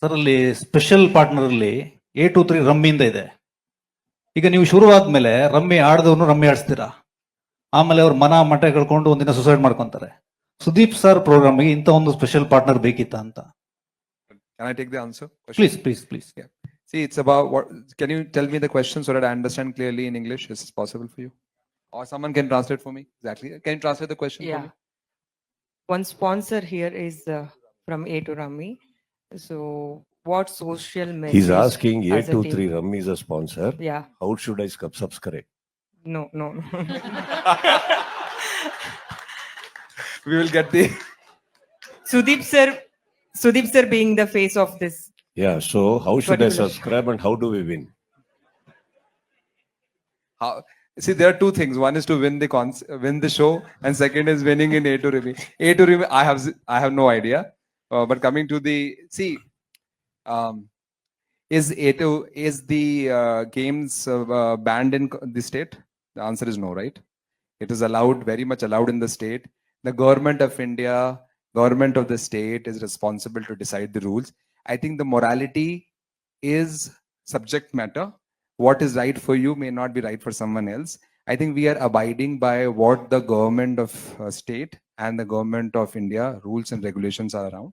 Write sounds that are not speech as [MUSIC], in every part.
Sir ಅಲ್ಲಿ special partner ಅಲ್ಲಿ A two three ರಮ್ಮಿಯಿಂದ ಇದೆ ಈಗ ನೀವು ಶುರುವಾದ್ಮೇಲೆ ರಮ್ಮಿ ಆಡದವ್ನು ರಮ್ಮಿ ಆಡಿಸ್ತೀರಾ ಆಮೇಲೆ ಅವ್ರ ಮನ ಮಠ ಕಳ್ಕೊಂಡು ಒಂದಿನ ಸುಸೈಡ್ ಮಾಡ್ಕೊಂತಾರೆ ಸುದೀಪ್ ಸರ್ ಪ್ರೋಗ್ರಾಮ್ಗೆ ಇಂಥ ಒಂದು ಸ್ಪೆಷಲ್ ಪಾರ್ಟ್ನರ್ ಬೇಕಿತ್ತ ಅಂತ Can I take the answer? Question? Please please please See, it's about what. Can you tell me the question so that I understand clearly in English? Is this possible for you? Or someone can translate for me? Exactly. Can you translate the question Yeah. for me? One sponsor here is uh, from A to Rami. So what social message? He's asking A as a two team? three Rum is a sponsor. Yeah, How should I sub- subscribe? no, no, no. [LAUGHS] We will get the. [LAUGHS] Sudeep sir, Sudeep sir being the face of this. Yeah, so how should I Particular. subscribe and how do we win? How, see, there are two things. One is to win the cons, win the show, and second is winning in A to Remy. A to Remy, I have, z- I have no idea. Uh, but coming to the see, um, is A is the uh, games uh, uh, banned in the state? The answer is no, right? It is allowed, very much allowed in the state. The government of India, government of the state is responsible to decide the rules. I think the morality is subject matter what is right for you may not be right for someone else. I think we are abiding by what the government of uh, state and the government of India rules and regulations are around,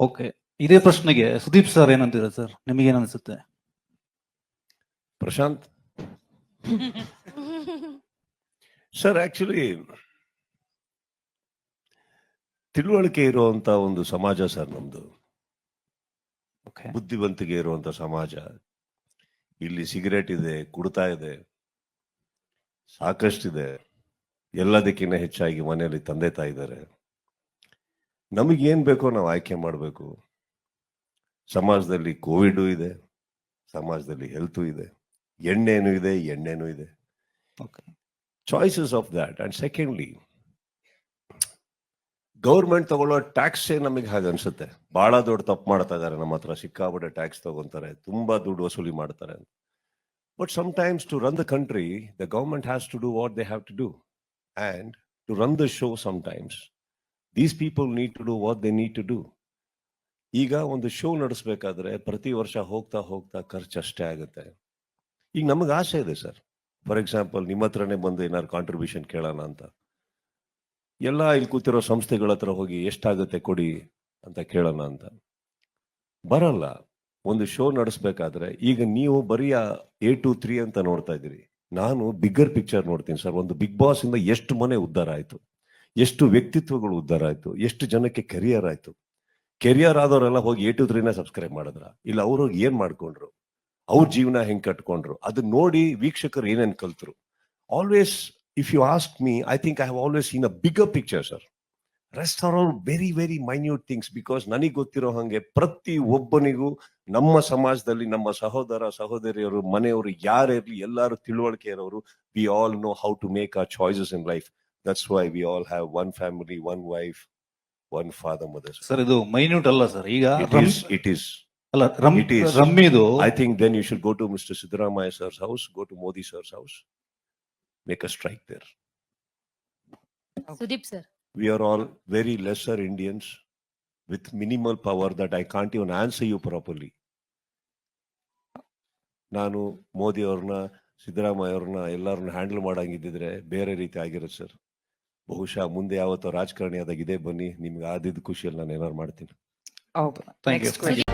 Okay ಇದೇ ಪ್ರಶ್ನೆಗೆ Sudeep sir ಏನಂತೀರ sir ನಿಮಗೇನ್ ಅನ್ಸುತ್ತೆ? Prashant? [LAUGHS] Sir actually ತಿಳುವಳಿಕೆ ಇರುವಂತ ಒಂದು ಸಮಾಜ sir ನಮ್ದು. ಓಕೆ ಬುದ್ಧಿವಂತಿಕೆ ಇರುವಂತ ಸಮಾಜ. ಇಲ್ಲಿ ಸಿಗರೇಟ್ ಇದೆ ಕುಡ್ತಾ ಇದೆ ಸಾಕಷ್ಟಿದೆ. ಎಲ್ಲದಕ್ಕಿಂತ ಹೆಚ್ಚಾಗಿ ಮನೆಯಲ್ಲಿ ತಂದೆ ತಾಯಿ ನಮಗೆ ಏನ್ ಬೇಕೋ ನಾವು ಆಯ್ಕೆ ಮಾಡಬೇಕು. ಸಮಾಜದಲ್ಲಿ ಕೋವಿಡ್ ಇದೆ ಸಮಾಜದಲ್ಲಿ ಹೆಲ್ತು ಇದೆ ಎಣ್ಣೆನೂ ಇದೆ ಎಣ್ಣೆನೂ ಇದೆ. Choices of that and secondly government ತಗೊಳ್ಳೋ ಟ್ಯಾಕ್ಸ್ ನಮಗೆ ಹಾಗೆ ಅನ್ಸುತ್ತೆ. ಬಹಳ ದೊಡ್ಡ ತಪ್ಪು ಮಾಡ್ತಾ ಇದ್ದಾರೆ ನಮ್ಮ ಹತ್ರ ಸಿಕ್ಕಾಪಟ್ಟೆ ಟ್ಯಾಕ್ಸ್ ತಗೊಂತಾರೆ ತುಂಬಾ ದುಡ್ಡು ವಸೂಲಿ ಮಾಡ್ತಾರೆ ಅಂತ. But sometimes to run the country the government has to do what they have to do and to run the show times these people need to do what they need to do ಈಗ ಒಂದು show ನಡೆಸಬೇಕಾದ್ರೆ ಪ್ರತಿ ವರ್ಷ ಹೋಗ್ತಾ ಹೋಗ್ತಾ ಖರ್ಚು ಅಷ್ಟೇ ಆಗುತ್ತೆ. ಈಗ ನಮಗೆ ಆಸೆ ಇದೆ ಸರ್. ಫಾರ್ ಎಕ್ಸಾಂಪಲ್ ನಿಮ್ಮ ಹತ್ರನೇ ಬಂದು ಏನಾದ್ರು ಕಾಂಟ್ರಿಬ್ಯೂಷನ್ ಕೇಳೋಣ ಅಂತ. ಎಲ್ಲ ಇಲ್ಲಿ ಕೂತಿರೋ ಸಂಸ್ಥೆಗಳ ಹತ್ರ ಹೋಗಿ ಎಷ್ಟಾಗುತ್ತೆ ಕೊಡಿ ಅಂತ ಕೇಳೋಣ ಅಂತ. ಬರಲ್ಲ. ಒಂದು ಶೋ ನಡೆಸ್ಬೇಕಾದ್ರೆ ಈಗ ನೀವು ಬರೀ ಎ ಟು ತ್ರೀ ಅಂತ ನೋಡ್ತಾ ಇದ್ದೀರಿ. ನಾನು ಬಿಗ್ಗರ್ ಪಿಕ್ಚರ್ ನೋಡ್ತೀನಿ ಸರ್. ಒಂದು ಬಿಗ್ ಬಾಸ್ ಇಂದ ಎಷ್ಟು ಮನೆ ಉದ್ಧಾರ ಆಯ್ತು. ಎಷ್ಟು ವ್ಯಕ್ತಿತ್ವಗಳು ಉದ್ಧಾರ ಆಯ್ತು, ಎಷ್ಟು ಜನಕ್ಕೆ ಕೆರಿಯರ್ ಆಯ್ತು. ಕೆರಿಯರ್ ಆದವರೆಲ್ಲ ಹೋಗಿ ಏಟು ತ್ರೀನ ಸಬ್ಸ್ಕ್ರೈಬ್ ಮಾಡಿದ್ರ? ಇಲ್ಲ, ಅವ್ರು ಏನ್ ಮಾಡ್ಕೊಂಡ್ರು? ಅವ್ರ ಜೀವನ ಹೆಂಗ್ ಕಟ್ಕೊಂಡ್ರು? ಅದನ್ನ ನೋಡಿ ವೀಕ್ಷಕರು ಏನೇನ್ ಕಲ್ತರು. Always if you ask me I think I have always in a bigger picture sir rest are all very very minute things because ನನಗೆ ಗೊತ್ತಿರೋ ಹಾಗೆ ಪ್ರತಿ ಒಬ್ಬನಿಗೂ ನಮ್ಮ ಸಮಾಜದಲ್ಲಿ ನಮ್ಮ ಸಹೋದರ, ಸಹೋದರಿಯರು, ಮನೆಯವರು ಯಾರೇ ಇರಲಿ ಎಲ್ಲರೂ ತಿಳುವಳಿಕೆ ಇರೋರು we all know how to make our choices in life that's why we all have one family one wife one father mother sir ಇದು ಮೈನ್ಯೂಟ್ ಅಲ್ಲ ಸರ್ ಈಗ it rum- is it is ಅಲ್ಲ ರಮ್ it is. ರಮ್ಮಿದು I think then you should go to Mr. Siddaramaya sir's house, go to Modi sir's house, make a strike there. Sudeep sir. We are all very lesser Indians with minimal power that I can't even answer you properly. ನಾನು ಮೋದಿ ಅವ್ರನ್ನ ಸಿದ್ದರಾಮಯ್ಯ ಅವ್ರನ್ನ ಎಲ್ಲರನ್ನ handle ಮಾಡಂಗಿದ್ದಿದ್ರೆ ಬೇರೆ ರೀತಿ ಆಗಿರುತ್ತೆ sir ಬಹುಶಃ ಮುಂದೆ ಯಾವತ್ತೋ ರಾಜಕಾರಣಿ ಆದಾಗ ಇದೇ ಬನ್ನಿ ನಿಮ್ಗೆ ಆದಿದ್ದ ಖುಷಿಯಲ್ಲಿ ನಾನು ಏನಾರು ಮಾಡ್ತೀನಿ Thank you. next question.